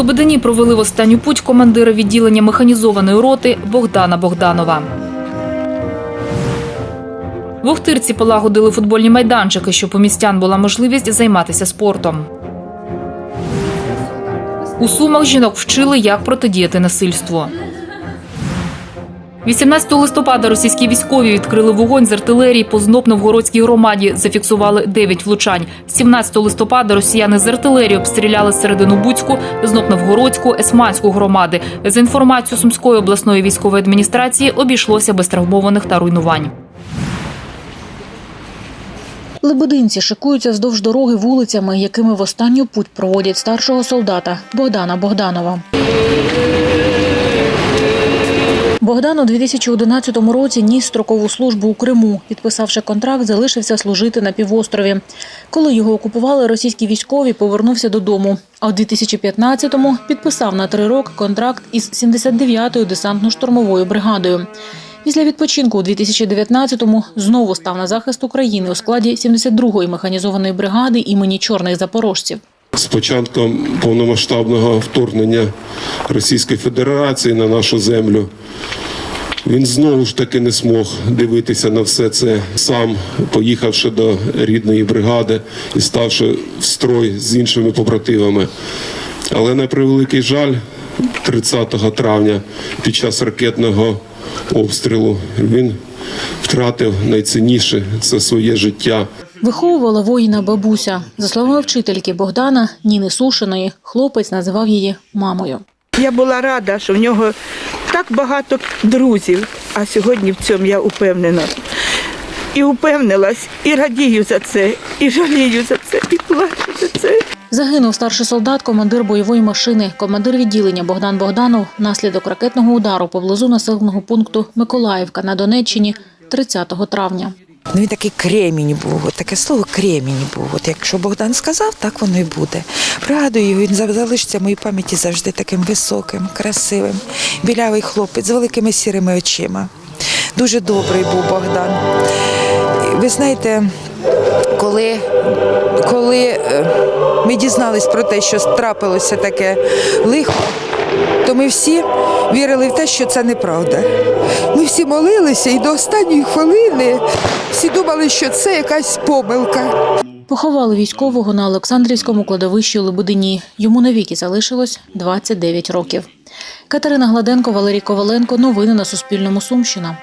Лебедині провели в останню путь командира відділення механізованої роти Богдана Богданова. В Охтирці полагодили футбольні майданчики, щоб у містян була можливість займатися спортом. У Сумах жінок вчили, як протидіяти насильству. 18 листопада російські військові відкрили вогонь з артилерії по Зноб-Новгородській громаді. Зафіксували 9 влучань. 17 листопада росіяни з артилерії обстріляли середину Буцьку, Зноб-Новгородську, Есманську громади. За інформацією Сумської обласної військової адміністрації, обійшлося без травмованих та руйнувань. Лебединці шикуються вздовж дороги вулицями, якими в останню путь проводять старшого солдата Богдана Богданова. Богдан у 2011 році ніс строкову службу у Криму. Підписавши контракт, залишився служити на півострові. Коли його окупували російські військові, повернувся додому. А у 2015-му підписав на три роки контракт із 79-ю десантно-штурмовою бригадою. Після відпочинку у 2019-му знову став на захист України у складі 72-ї механізованої бригади імені чорних запорожців. З початком повномасштабного вторгнення Російської Федерації на нашу землю він знову ж таки не змог дивитися на все це сам, поїхавши до рідної бригади і ставши в строй з іншими побратимами. Але на превеликий жаль, 30 травня під час ракетного обстрілу він втратив найцінніше це своє життя. Виховувала воїна бабуся. За словами вчительки Богдана Ніни Сушиної, хлопець називав її мамою. Я була рада, що в нього так багато друзів, а сьогодні в цьому я упевнена. І упевнилась, і радію за це, і жалію за це, і плачу за це. Загинув старший солдат, командир бойової машини, командир відділення Богдан Богданов внаслідок ракетного удару поблизу населеного пункту Миколаївка на Донеччині 30 травня. Ну, він такий кремінь був, от таке слово кремінь був. От якщо Богдан сказав, так воно і буде. Пригадую, його, він залишиться в моїй пам'яті завжди таким високим, красивим, білявий хлопець з великими сірими очима. Дуже добрий був Богдан. Ви знаєте, коли, коли е, ми дізнались про те, що трапилося таке лихо, то ми всі вірили в те, що це неправда. Ми всі молилися і до останньої хвилини всі думали, що це якась помилка. Поховали військового на Олександрівському кладовищі у Лебедині. Йому навіки залишилось 29 років. Катерина Гладенко, Валерій Коваленко. Новини на Суспільному. Сумщина.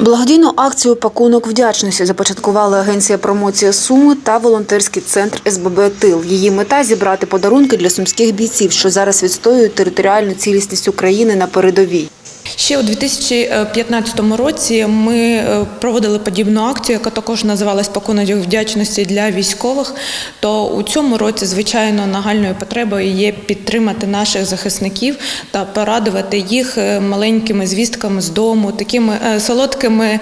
Благодійну акцію Пакунок вдячності започаткували Агенція промоції Суми та волонтерський центр СББ Тил. Її мета зібрати подарунки для сумських бійців, що зараз відстоюють територіальну цілісність України на передовій. Ще у 2015 році ми е, проводили подібну акцію, яка також називалась «Пакунок вдячності для військових. То у цьому році, звичайно, нагальною потребою є підтримати наших захисників та порадувати їх е, маленькими звістками з дому, такими е, солодкими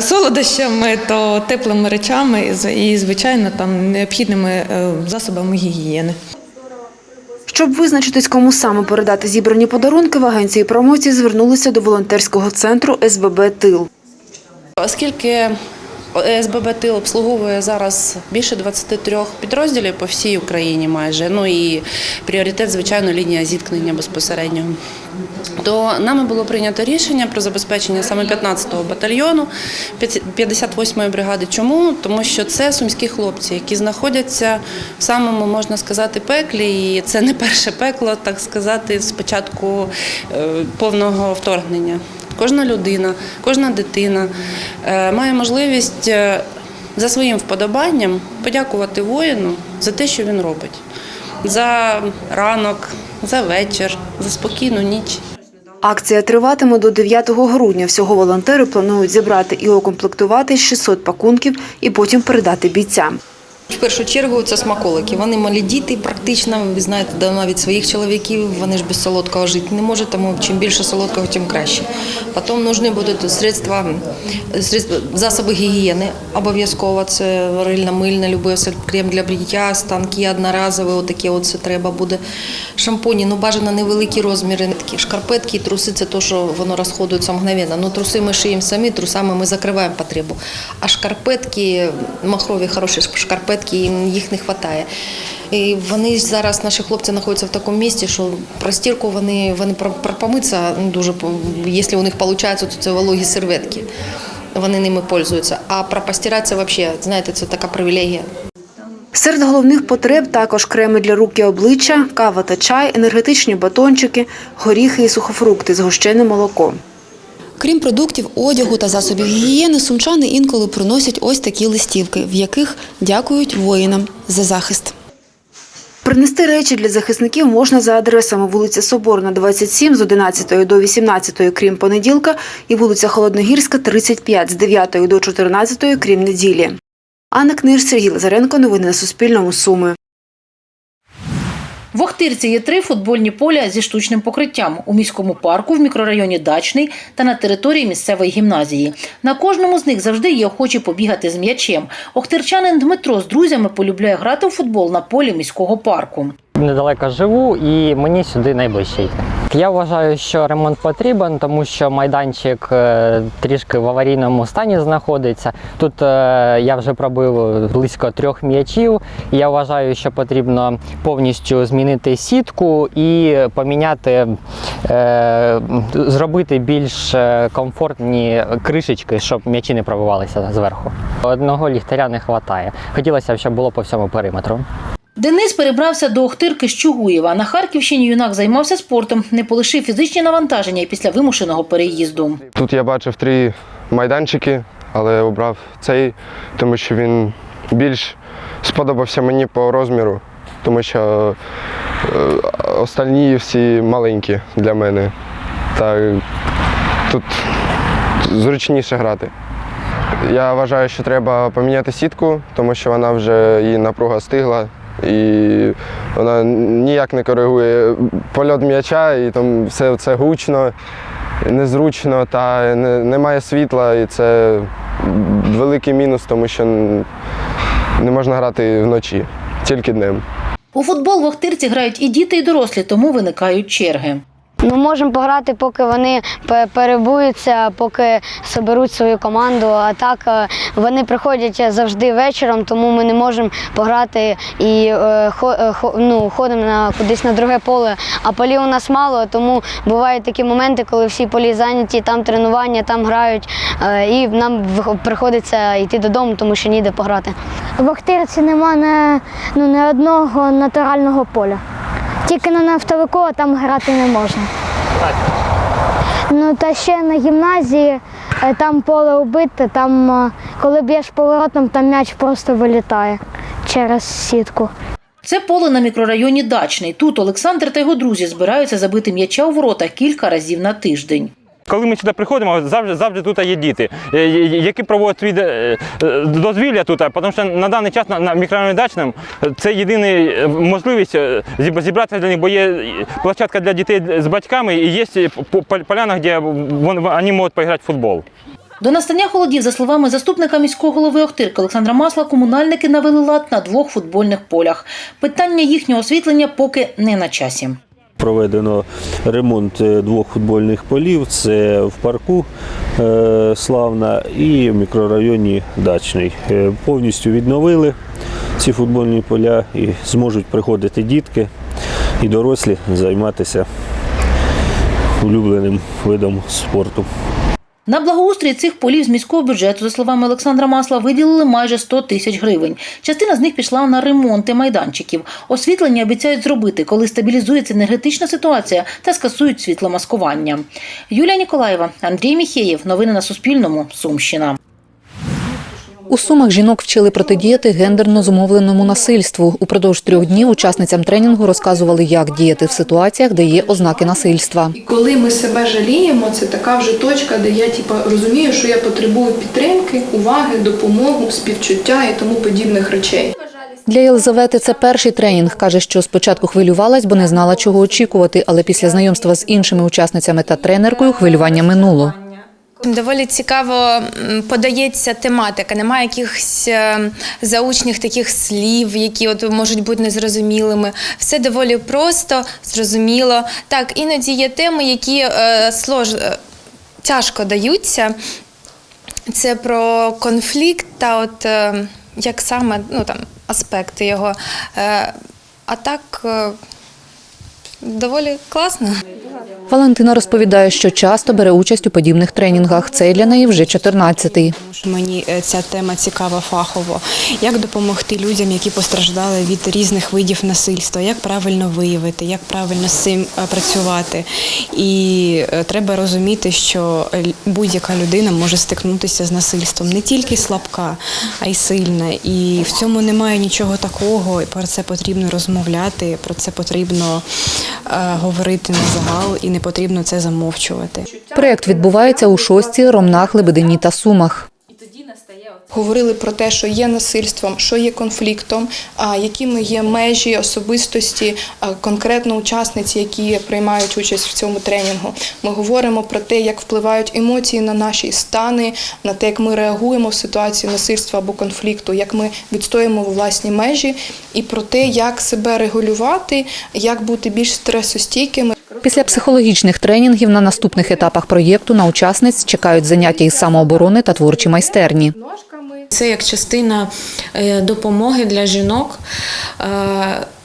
солодощами, то теплими речами і, звичайно, там необхідними засобами гігієни. Щоб визначитись, кому саме передати зібрані подарунки, в агенції промоції звернулися до волонтерського центру СББ Тил. Оскільки СББ Тил обслуговує зараз більше 23 підрозділів по всій Україні майже, ну і пріоритет, звичайно, лінія зіткнення безпосередньо. То нами було прийнято рішення про забезпечення саме 15-го батальйону 58-ї бригади. Чому? Тому що це сумські хлопці, які знаходяться в самому, можна сказати, пеклі, і це не перше пекло, так сказати, з початку е, повного вторгнення. Кожна людина, кожна дитина е, має можливість е, за своїм вподобанням подякувати воїну за те, що він робить, за ранок, за вечір, за спокійну ніч. Акція триватиме до 9 грудня. Всього волонтери планують зібрати і укомплектувати 600 пакунків і потім передати бійцям. В першу чергу це смаколики. Вони малі діти, практично, ви знаєте, да, навіть своїх чоловіків, вони ж без солодкого жити не можуть, тому чим більше солодкого, тим краще. Потім нужні будуть средства, средства засоби гігієни обов'язково. Це рильна мильна, любий крем для бриття, станки одноразові, отакі от це треба буде. Шампуні, ну бажано невеликі розміри, такі шкарпетки труси це то, що воно розходується мгновенно. Ну труси ми шиємо самі, трусами ми закриваємо потребу. А шкарпетки, махрові хороші шкарпетки, їм їх не вистачає. І вони зараз, наші хлопці, знаходяться в такому місці, що про стірку вони, вони про, про помитися ну, дуже, якщо у них виходить, то це вологі серветки. Вони ними пользуються. А про постиратися взагалі, знаєте, це така привілегія. Серед головних потреб також креми для рук і обличчя, кава та чай, енергетичні батончики, горіхи і сухофрукти, згущене молоко. Крім продуктів, одягу та засобів гігієни, сумчани інколи приносять ось такі листівки, в яких дякують воїнам за захист. Принести речі для захисників можна за адресами вулиця Соборна, 27 з 11 до 18, крім понеділка, і вулиця Холодногірська, 35 з 9 до 14, крім неділі. Анна Книж, Сергій Лазаренко. Новини на Суспільному. Суми. В Охтирці є три футбольні поля зі штучним покриттям у міському парку, в мікрорайоні Дачний та на території місцевої гімназії. На кожному з них завжди є охочі побігати з м'ячем. Охтирчанин Дмитро з друзями полюбляє грати в футбол на полі міського парку. Недалеко живу і мені сюди найближче йти. Я вважаю, що ремонт потрібен, тому що майданчик е, трішки в аварійному стані знаходиться. Тут е, я вже пробив близько трьох м'ячів. Я вважаю, що потрібно повністю змінити сітку і поміняти, е, зробити більш комфортні кришечки, щоб м'ячі не пробивалися зверху. Одного ліхтаря не вистачає. Хотілося б, щоб було по всьому периметру. Денис перебрався до Охтирки з Чугуєва. На Харківщині юнак займався спортом, не полишив фізичні навантаження і після вимушеного переїзду. Тут я бачив три майданчики, але обрав цей, тому що він більш сподобався мені по розміру, тому що е, остальні всі маленькі для мене. Та тут зручніше грати. Я вважаю, що треба поміняти сітку, тому що вона вже її напруга стигла. І вона ніяк не коригує польот м'яча, і там все це гучно, незручно та не, немає світла, і це великий мінус, тому що не можна грати вночі, тільки днем. У футбол в Охтирці грають і діти, і дорослі, тому виникають черги. Ми можемо пограти, поки вони перебуються, поки соберуть свою команду. А так е, вони приходять завжди вечором, тому ми не можемо пограти і е, е, ну, ходимо на кудись на друге поле. А полів у нас мало, тому бувають такі моменти, коли всі полі зайняті, там тренування, там грають, і нам приходиться йти додому, тому що ніде пограти. В Охтирці нема не, ну, не одного натурального поля. Тільки на нафтовику, а там грати не можна. Ну та ще на гімназії е, там поле убите, там е, коли б'єш поворотом, там м'яч просто вилітає через сітку. Це поле на мікрорайоні Дачний. Тут Олександр та його друзі збираються забити м'яча у ворота кілька разів на тиждень. Коли ми сюди приходимо, завжди завжди тут є діти, е, е, які проводять свій е, е, дозвілля тут, тому що на даний час на, мікрорайоні Дачному це єдина е, можливість е, зібратися для них, бо є е, площадка для дітей з батьками і є по- по- поляна, де вон- вони можуть пограти в футбол. До настання холодів, за словами заступника міського голови Охтирки Олександра Масла, комунальники навели лад на двох футбольних полях. Питання їхнього освітлення поки не на часі. Проведено ремонт е, двох футбольних полів. Це в парку е, Славна і в мікрорайоні Дачний. Е, Повністю відновили ці футбольні поля і зможуть приходити дітки і дорослі займатися улюбленим видом спорту. На благоустрій цих полів з міського бюджету, за словами Олександра Масла, виділили майже 100 тисяч гривень. Частина з них пішла на ремонти майданчиків. Освітлення обіцяють зробити, коли стабілізується енергетична ситуація та скасують світломаскування. Юлія Ніколаєва, Андрій Міхеєв. Новини на Суспільному. Сумщина. У Сумах жінок вчили протидіяти гендерно зумовленому насильству. Упродовж трьох днів учасницям тренінгу розказували, як діяти в ситуаціях, де є ознаки насильства. Коли ми себе жаліємо, це така вже точка, де я типу, розумію, що я потребую підтримки, уваги, допомоги, співчуття і тому подібних речей. Для Єлизавети це перший тренінг. каже, що спочатку хвилювалась, бо не знала, чого очікувати, але після знайомства з іншими учасницями та тренеркою хвилювання минуло. Доволі цікаво подається тематика. Немає якихось е, заучних таких слів, які от можуть бути незрозумілими. Все доволі просто, зрозуміло. Так, іноді є теми, які е, слож... е, тяжко даються. Це про конфлікт та от е, як саме ну там аспекти його. Е, А так е, доволі класно. Валентина розповідає, що часто бере участь у подібних тренінгах. Цей для неї вже 14-й. Мені е, ця тема цікава фахово. Як допомогти людям, які постраждали від різних видів насильства, як правильно виявити, як правильно з цим е, працювати. І е, треба розуміти, що будь-яка людина може стикнутися з насильством не тільки слабка, а й сильна. І в цьому немає нічого такого. Про це потрібно розмовляти, про це потрібно говорити на загал, і не потрібно це замовчувати. Проєкт відбувається у Шостці, Ромнах, Лебедині та Сумах. Говорили про те, що є насильством, що є конфліктом, якими є межі особистості конкретно учасниць, які приймають участь в цьому тренінгу. Ми говоримо про те, як впливають емоції на наші стани, на те, як ми реагуємо в ситуації насильства або конфлікту, як ми відстоїмо власні межі, і про те, як себе регулювати, як бути більш стресостійкими. Після психологічних тренінгів на наступних етапах проєкту на учасниць чекають заняття із самооборони та творчі майстерні. Це як частина е, допомоги для жінок.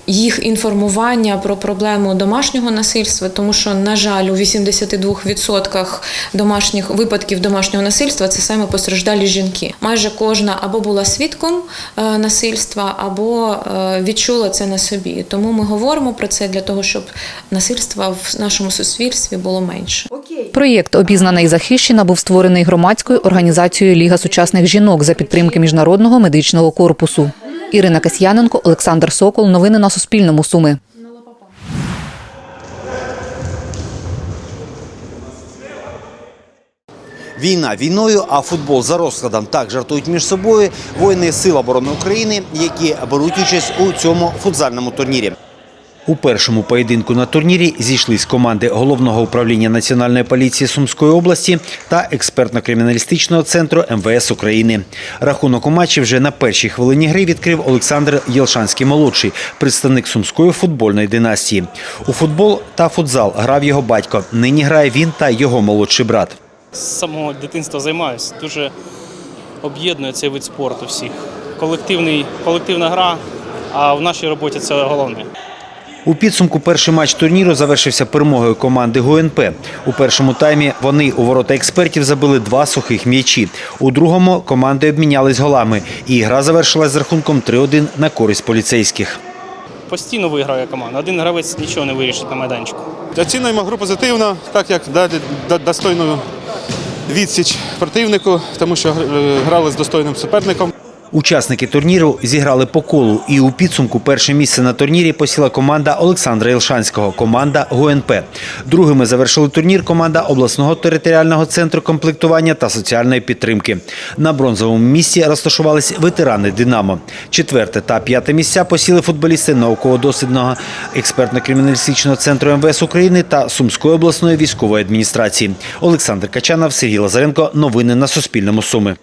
Їх інформування про проблему домашнього насильства, тому що, на жаль, у 82% домашніх випадків домашнього насильства це саме постраждалі жінки. Майже кожна або була свідком е, насильства, або е, відчула це на собі. Тому ми говоримо про це для того, щоб насильства в нашому суспільстві було менше. Проєкт Обізнана і захищена був створений громадською організацією Ліга сучасних жінок за підтримки міжнародного медичного корпусу. Ірина Касьяненко, Олександр Сокол. Новини на Суспільному. Суми. Війна війною, а футбол за розкладом так жартують між собою воїни Сил оборони України, які беруть участь у цьому футзальному турнірі. У першому поєдинку на турнірі зійшлись команди головного управління національної поліції Сумської області та експертно-криміналістичного центру МВС України. Рахунок у матчі вже на першій хвилині гри відкрив Олександр Єлшанський молодший, представник сумської футбольної династії. У футбол та футзал грав його батько. Нині грає він та його молодший брат. З самого дитинства займаюся. Дуже об'єднує цей вид спорту всіх. Колективний, колективна гра, а в нашій роботі це головне. У підсумку перший матч турніру завершився перемогою команди ГУНП. У першому таймі вони у ворота експертів забили два сухих м'ячі. У другому команди обмінялись голами, і гра завершилась з рахунком 3-1 на користь поліцейських. Постійно виграє команда. Один гравець нічого не вирішить на майданчику. Оцінюємо гру позитивно, так як дати достойну відсіч противнику, тому що е, грали з достойним суперником. Учасники турніру зіграли по колу, і у підсумку перше місце на турнірі посіла команда Олександра Ілшанського, команда ГУНП. Другими завершили турнір команда обласного територіального центру комплектування та соціальної підтримки. На бронзовому місці розташувались ветерани Динамо. Четверте та п'яте місця посіли футболісти науково-дослідного експертно-криміналістичного центру МВС України та Сумської обласної військової адміністрації. Олександр Качанов, Сергій Лазаренко. Новини на Суспільному. Суми.